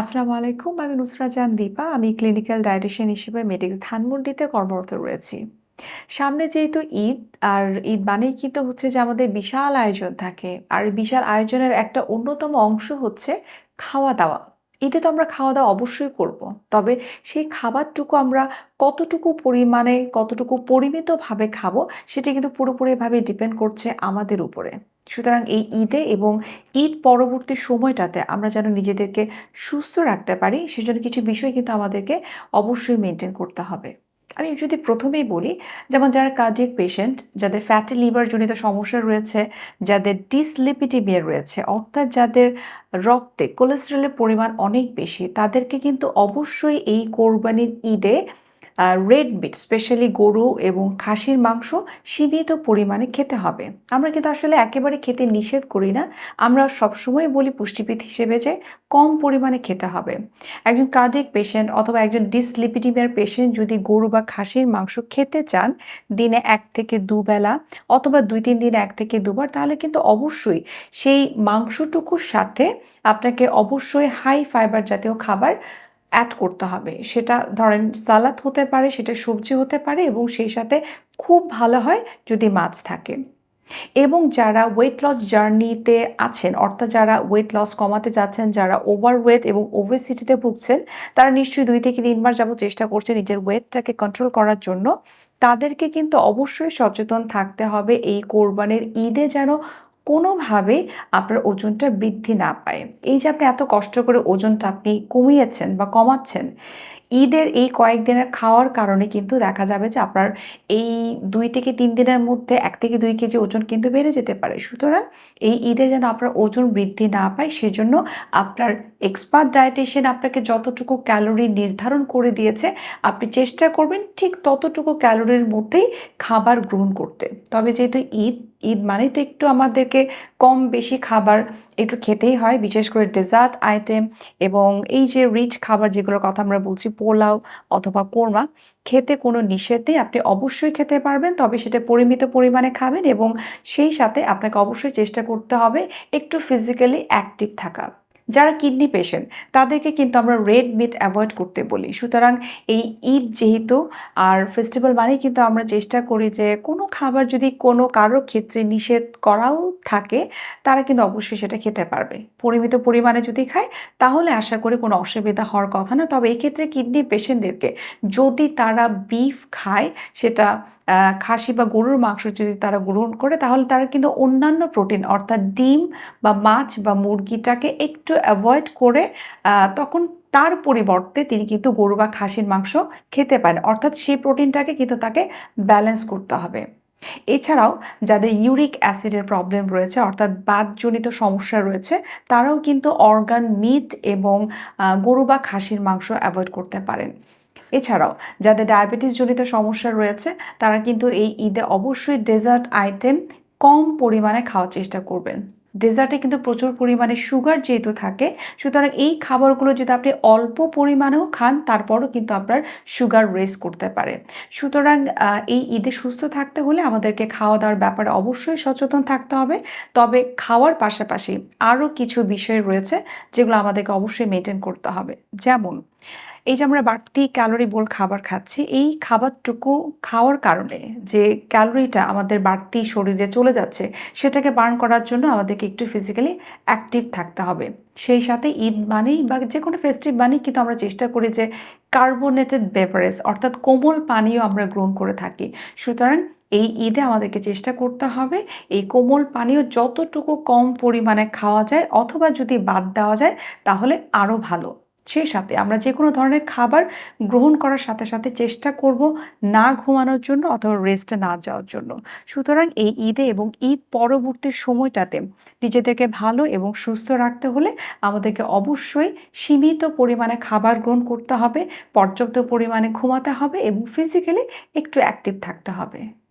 আসসালামু আলাইকুম, আমি নুসরা জান দীপা। আমি ক্লিনিক্যাল ডায়েটিশিয়ান হিসেবে মেডিক্স ধানমন্ডিতে কর্মরত রয়েছি। সামনে যেহেতু ঈদ, আর ঈদ মানেই কিন্তু হচ্ছে যে আমাদের বিশাল আয়োজন থাকে। আর বিশাল আয়োজনের একটা অন্যতম অংশ হচ্ছে খাওয়া দাওয়া ঈদে তো আমরা খাওয়া দাওয়া অবশ্যই করব, তবে সেই খাবারটুকু আমরা কতটুকু পরিমাণে, কতটুকু পরিমিতভাবে খাব, সেটা কিন্তু পুরোপুরিভাবে ডিপেন্ড করছে আমাদের উপরে। সুতরাং এই ঈদে এবং ঈদ পরবর্তী সময়টাতে আমরা যেন নিজেদেরকে সুস্থ রাখতে পারি, সেজন্য কিছু বিষয় কিন্তু আমাদেরকে অবশ্যই মেনটেন করতে হবে। আমি যদি প্রথমেই বলি, যেমন যারা কার্ডিয়াক পেশেন্ট যাদের ফ্যাটি লিভার জনিত সমস্যা রয়েছে, যাদের ডিসলিপিডিমিয়া রয়েছে, অর্থাৎ যাদের রক্তে কোলেস্ট্রলের পরিমাণ অনেক বেশি, তাদেরকে কিন্তু অবশ্যই এই কোরবানির ঈদে রেড মিট স্পেশালি গরু এবং খাসির মাংস সীমিত পরিমাণে খেতে হবে। আমরা কিন্তু আসলে একেবারে খেতে নিষেধ করি না। আমরা সবসময় বলি পুষ্টিবিদ হিসেবে যে কম পরিমাণে খেতে হবে। একজন কার্ডিক পেশেন্ট অথবা একজন ডিসলিপিডিমিয়ার পেশেন্ট যদি গরু বা খাসির মাংস খেতে চান দিনে এক থেকে দুবেলা অথবা দুই তিন দিনে এক থেকে দুবার, তাহলে কিন্তু অবশ্যই সেই মাংসটুকুর সাথে আপনাকে অবশ্যই হাই ফাইবার জাতীয় খাবার অ্যাড করতে হবে। সেটা ধরেন সালাদ হতে পারে, সেটা সবজি হতে পারে এবং সেই সাথে খুব ভালো হয় যদি মাছ থাকে। এবং যারা ওয়েট লস জার্নিতে আছেন, অর্থাৎ যারা ওয়েট লস কমাতে যাচ্ছেন, যারা ওভারওয়েট এবং ওভেসিটিতে ভুগছেন, তারা নিশ্চয়ই দুই থেকে তিনবার যাব চেষ্টা করছে নিজের ওয়েটটাকে কন্ট্রোল করার জন্য। তাদেরকে কিন্তু অবশ্যই সচেতন থাকতে হবে, এই কোরবানের ঈদে যেন কোনোভাবে আপনার ওজনটা বৃদ্ধি না পায়। এই যে আপনি এত কষ্ট করে ওজনটা আপনি কমিয়েছেন বা কমাচ্ছেন ঈদের এই কয়েকদিনের খাওয়ার কারণে কিন্তু দেখা যাবে যে আপনার এই দুই থেকে তিন দিনের মধ্যে এক থেকে দুই কেজি ওজন কিন্তু বেড়ে যেতে পারে। সুতরাং এই ঈদে যেন আপনার ওজন বৃদ্ধি না পায়, সেজন্য আপনার এক্সপার্ট ডায়েটিশিয়ান আপনাকে যতটুকু ক্যালোরি নির্ধারণ করে দিয়েছে, আপনি চেষ্টা করবেন ঠিক ততটুকু ক্যালোরির মধ্যেই খাবার গ্রহণ করতে। তবে যেহেতু ঈদ ঈদ মানে তো একটু আমাদেরকে কম বেশি খাবার একটু খেতেই হয়, বিশেষ করে ডেজার্ট আইটেম এবং এই যে রিচ খাবার যেগুলোর কথা আমরা বলছি পোলাও অথবা কোরমা, খেতে কোনো নিষেধ নেই আপনি অবশ্যই খেতে পারবেন, তবে সেটা পরিমিত পরিমাণে খাবেন এবং সেই সাথে আপনাকে অবশ্যই চেষ্টা করতে হবে একটু ফিজিক্যালি অ্যাক্টিভ থাকা। যারা কিডনি পেশেন্ট তাদেরকে কিন্তু আমরা রেড মিট অ্যাভয়েড করতে বলি। সুতরাং এই ঈদ যেহেতু, আর ফেস্টিভ্যাল মানেই কিন্তু আমরা চেষ্টা করি যে কোনো খাবার যদি কোনো কারও ক্ষেত্রে নিষেধ করাও থাকে, তারা কিন্তু অবশ্যই সেটা খেতে পারবে। পরিমিত পরিমাণে যদি খায়, তাহলে আশা করি কোনো অসুবিধা হওয়ার কথা না। তবে এই ক্ষেত্রে কিডনি পেশেন্টদেরকে যদি তারা বিফ খায়, সেটা খাসি বা গরুর মাংস যদি তারা গ্রহণ করে, তাহলে তারা কিন্তু অন্যান্য প্রোটিন অর্থাৎ ডিম বা মাছ বা মুরগিটাকে একটু অ্যাভয়েড করে তখন তার পরিবর্তে তিনি কিন্তু গরু বা খাসির মাংস খেতে পারেন। অর্থাৎ সেই প্রোটিনটাকে কিন্তু তাকে ব্যালেন্স করতে হবে। এছাড়াও যাদের ইউরিক অ্যাসিডের প্রবলেম রয়েছে, অর্থাৎ বাতজনিত সমস্যা রয়েছে, তারাও কিন্তু অর্গান মিট এবং গরু বা খাসির মাংস অ্যাভয়েড করতে পারেন। এছাড়াও, যাদের ডায়াবেটিস জনিত সমস্যা রয়েছে, তারা কিন্তু এই ঈদে অবশ্যই ডেজার্ট আইটেম কম পরিমাণে খাওয়ার চেষ্টা করবেন। ডেজার্টে কিন্তু প্রচুর পরিমাণে সুগার যেহেতু থাকে, সুতরাং এই খাবারগুলো যদি আপনি অল্প পরিমাণেও খান, তারপরও কিন্তু আপনার সুগার রেস করতে পারে। সুতরাং এই ঈদে সুস্থ থাকতে হলে আমাদেরকে খাওয়া দাওয়ার ব্যাপারে অবশ্যই সচেতন থাকতে হবে। তবে খাওয়ার পাশাপাশি আরও কিছু বিষয় রয়েছে, যেগুলো আমাদেরকে অবশ্যই মেনটেন করতে হবে। যেমন এই যে আমরা বাড়তি ক্যালোরি বোল খাবার খাচ্ছি, এই খাবারটুকু খাওয়ার কারণে যে ক্যালোরিটা আমাদের বাড়তি শরীরে চলে যাচ্ছে, সেটাকে বার্ন করার জন্য আমাদেরকে একটু ফিজিক্যালি অ্যাক্টিভ থাকতে হবে। সেই সাথে ঈদ মানেই বা যে কোনো ফেস্টিভ মানেই কিন্তু আমরা চেষ্টা করি যে কার্বোনেটেড বেভারেজ অর্থাৎ কোমল পানীয় আমরা গ্রহণ করে থাকি। সুতরাং এই ঈদে আমাদেরকে চেষ্টা করতে হবে এই কোমল পানীয় যতটুকু কম পরিমাণে খাওয়া যায় অথবা যদি বাদ দেওয়া যায় তাহলে আরও ভালো। সেই সাথে। আমরা যে কোনো ধরনের খাবার গ্রহণ করার সাথে সাথে চেষ্টা করব না ঘুমানোর জন্য অথবা রেস্টে না যাওয়ার জন্য। সুতরাং এই ঈদে এবং ঈদ পরবর্তী সময়টাতে নিজেদেরকে ভালো এবং সুস্থ রাখতে হলে আমাদেরকে অবশ্যই সীমিত পরিমাণে খাবার গ্রহণ করতে হবে, পর্যাপ্ত পরিমাণে ঘুমাতে হবে এবং ফিজিক্যালি একটু অ্যাক্টিভ থাকতে হবে।